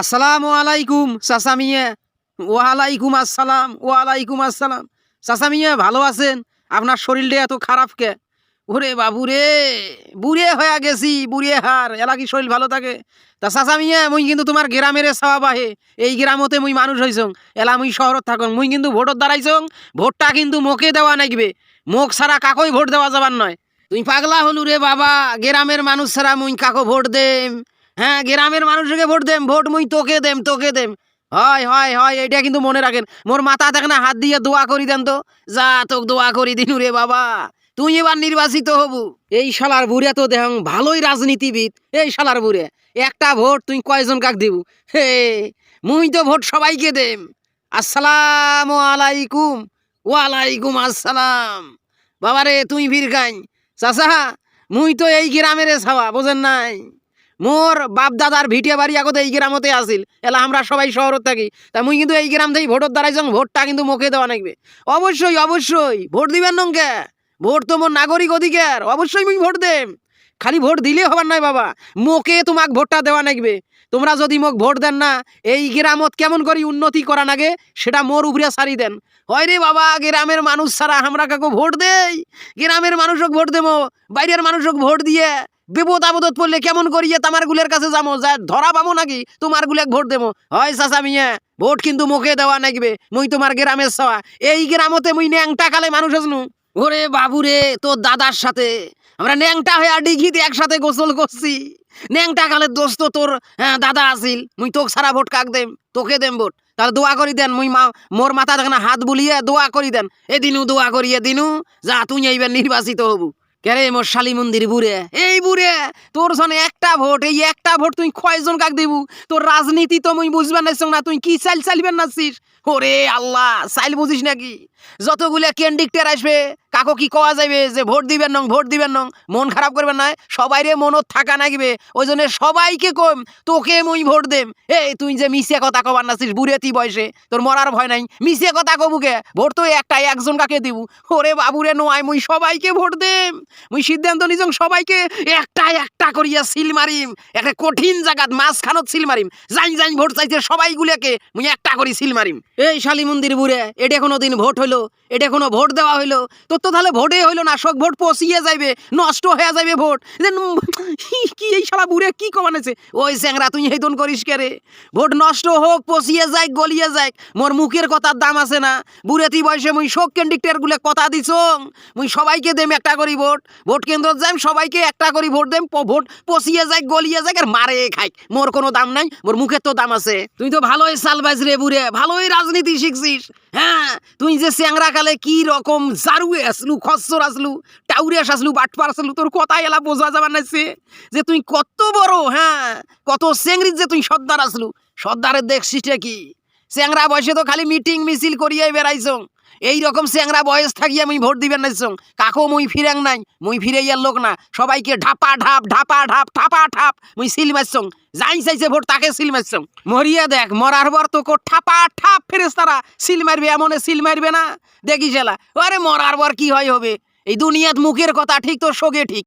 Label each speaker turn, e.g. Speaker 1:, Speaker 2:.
Speaker 1: আসসালামু আলাইকুম, চাচা ওয়ালাইকুম আসসালাম ওয়ালাইকুম আসসালাম। চাচা মিয়া, ভালো আছেন? আপনার শরীরটা এত খারাপ কে? ওরে বাবু রে, বুড়ে হয়ে গেছি, বুড়ে হার। এলা কি শরীর ভালো থাকে? তা চাচা মিয়া, মুই কিন্তু তোমার গ্রামের চাওয়া বাহে। এই গ্রামতে মুই মানুষ হইছং। এলা মুই শহরত থাকং। মুই কিন্তু ভোটত দাঁড়াইছং। ভোটটা কিন্তু মোকে দেওয়া নাগবে। মোক ছাড়া কাকই ভোট দেওয়া যাবার নয়। তুই পাগলা হলু রে বাবা। গ্রামের মানুষ ছাড়া মুই কাকো ভোট দেম। হ্যাঁ গ্রামের মানুষকে ভোট দেম, ভোট মুই তোকে দেম তোকে দেম। হয় হয় হয় এটা কিন্তু মনে রাখেন। মোর মাথা থাকে না, হাত দিয়ে দোয়া করি দেন তো। যা তোক দোয়া করি দিনু রে বাবা। তুই এবার নির্বাচিত হবু। এই শালার বুড়ে তো দেখ ভালোই রাজনীতিবিদ। এই শালার বুড়ে, একটা ভোট তুই কয়জন কাক দিব? হে, মুই তো ভোট সবাইকে দেম। আসসালাম আলাইকুম। ওয়ালাইকুম আসসালাম। বাবারে, তুই ভিড় খাই চাচা, মুই তো এই গ্রামের ছাওয়া, বোঝেন নাই? মোর বাপ দাদার ভিটিয়া বাড়ি আগতে এই গ্রামতে আসিল এলা আমরা সবাই শহরত থাকি। তা মুই কিন্তু এই গ্রাম থেকে ভোটর দ্বারাই যাং ভোটটা কিন্তু মুখে দেওয়া নাকবে অবশ্যই অবশ্যই, ভোট দিবেন নঙ্কে ভোট তো মোর নাগরিক অধিকার, অবশ্যই মুই ভোট দেম। খালি ভোট দিলে হবার নাই বাবা মোকে তোমাক ভোটটা দেওয়া নাকবে তোমরা যদি মোক ভোট দেন না, এই গ্রামত কেমন করি উন্নতি করা নাগে, সেটা মোর উপরে সারি দেন। হয় রে বাবা, গ্রামের মানুষ ছাড়া আমরা কাকু ভোট দেই? গ্রামের মানুষক ভোট দেবো বাইরের মানুষক ভোট দিয়ে। বিপদ আপদত পড়লে কেমন করিয়ে তামার গুলের কাছে যাব যা ধরা পাবো নাকি? তোমার গুলেক ভোট দেবো হয় চাচা মিয়া ভোট কিন্তু মুখে দেওয়া নাকবে মুই তোমার গ্রামের সওয়া। এই গ্রামতে মুই ন্যাংটা কালে মানুষ আসনু ওরে বাবুরে তোর দাদার সাথে। আমরা ন্যাংটা হয়ে ডিঘিতে একসাথে গোসল করছি। ন্যাংটা কালের দোস্ত তোর হ্যাঁ, দাদা আসিল মুই তোক সারা ভোট কাক দেম? তোকে দেম ভোট। তাহলে দোয়া করি দেন মুই মা মোর মাথা দেখনা হাত বুলিয়ে দোয়া করি দেন। এদিনু দোয়া করিয়ে দিনু যা তুই এইবার নির্বাচিত হবু। কেরে মোর শালি মন্দির বুড়ে? এই বুড়ে, তোর সনে একটা ভোট, এই একটা ভোট তুই কয়জন কাক দিবু? তোর রাজনীতি তো মুই বুঝবেন না, তুই কি চাল চালিবেন নাছিস ওরে আল্লাহ, চাইল বুঝিস নাকি? যতগুলা ক্যান্ডিক্টার আসবে কাকো কি কওয়া যাবে যে ভোট দিবেন নং, ভোট দিবেন নং? মন খারাপ করবেন না? সবাই রে মনত থাকা নাগবে। ওই জন্য সবাইকে কম, তোকে মুই ভোট দেম। এই, তুই যে মিশে কথা কবার নাছিস বুড়েতি বয়সে, তোর মরার ভয় নাই। মিশে কথা কবুকে ভোট তো একটাই, একজন কাকে দিব? ওরে বাবুরে নয় মুই সবাইকে ভোট দেম। মুই সিদ্ধান্ত নিজং সবাইকে একটা একটা করিয়া সিল মারিম। একটা কঠিন জায়গাত মাঝখানত সিল মারিম। জাইন জাইন ভোট চাইছে সবাইগুলোকে, মুই একটা করি সিল মারিম। এই শালি মন্দির বুড়ে এটা কোনো দিন ভোট হইল এটা কোনো ভোট দেওয়া হইল। তোর তো তাহলে ভোটে হইল না সব ভোট, পচিয়ে যাইবে, নষ্ট হয়ে যাবে ভোট। কি এই শালা বুড়ে কি কমানেছে ওই স্যাংরা তুই হেদন করিস কে রে? ভোট নষ্ট হোক, পচিয়ে যাক গলিয়ে যাক মোর মুখের কথার দাম আছে না। বুড়েতি বয়সে মুই শোক ক্যান্ডিক্টার গুলে কথা দিছ। মুই সবাইকে দেম একটা করি ভোট। ভোট কেন্দ্র যাই সবাইকে একটা করি ভোট দেম ভোট পচিয়ে যাক গলিয়ে যাক আর মারে খাই মোর কোনো দাম নাই, মোর মুখের তো দাম আছে। তুই তো ভালোই সালবাজ রে বুড়ে, ভালোই রাজনীতি শিখছিস। হ্যাঁ তুই যে স্যাংরা কালে কি রকম জারুয়ে আসলু, খসর আসলু টাউরিয়াস আসলু, বাটপার আসলু, তোর কথাই এলা বোঝা যাবার নাইছে যে তুই কত বড় হ্যাঁ কত সেংরি যে তুই সর্দার আসলু। সর্দারের দেখছিস কি? চেংরা বয়সে তো খালি মিটিং মিছিল করিয়াই বেড়াইছ। এই রকম স্যাংরা বয়স থাকি আমি ভোট দিবেন না সঙ্গ কাকো মুই ফিরেং নাই, মুই ফিরে ইয়ার লোক না। সবাইকে ঢাপা ঢাপ ঢাপা ঢাপ ঠাপা ঠাপ মুই সিল মারছং যাই চাইছে ভোট তাকে সিল মারছং মরিয়া দেখ, মরার পর তো ঠাপা ঠাপ ফেরেস তারা সিল মারবে, এমনে সিল মারবে না। দেখি চেলা আরে মরার পর কি হয় হবে? এই দুনিয়াত মুখের কথা ঠিক তো সোগে ঠিক।